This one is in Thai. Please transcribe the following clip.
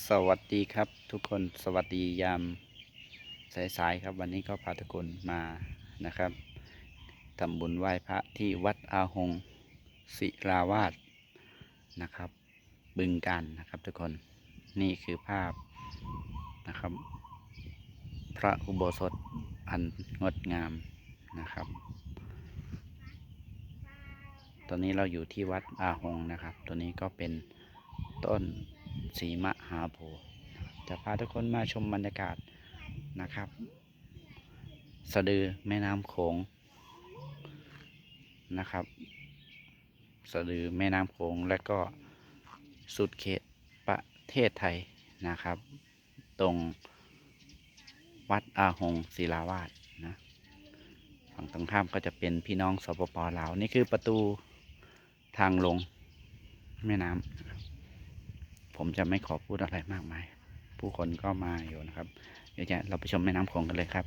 สวัสดีครับทุกคนสวัสดียามสายๆครับ วันนี้ก็พาทุกคนมานะครับทำบุญไหว้พระที่วัดอาหงศิราวาสนะครับ บึงการนะครับทุกคนนี่คือภาพนะครับ พระอุโบสถอันงดงามนะครับ ตอนนี้เราอยู่ที่วัดอาหงนะครับ ตัวนี้ก็เป็นต้น สีมหาโพธิ์จะพาทุกคนมาชมบรรยากาศนะครับ สะดือแม่น้ำโขงนะครับ สะดือแม่น้ำโขงและก็สุดเขตประเทศไทยนะครับ ตรงวัดอาหงศิลาวาสนะฝั่งตรงข้ามก็จะเป็นพี่น้องสปปลาว นี่คือประตูทางลงแม่น้ำ ผมจะไม่ขอพูดอะไรมากมาย ผู้คนก็มาอยู่นะครับ เดี๋ยวจะเราไปชมแม่น้ำโขงกันเลยครับ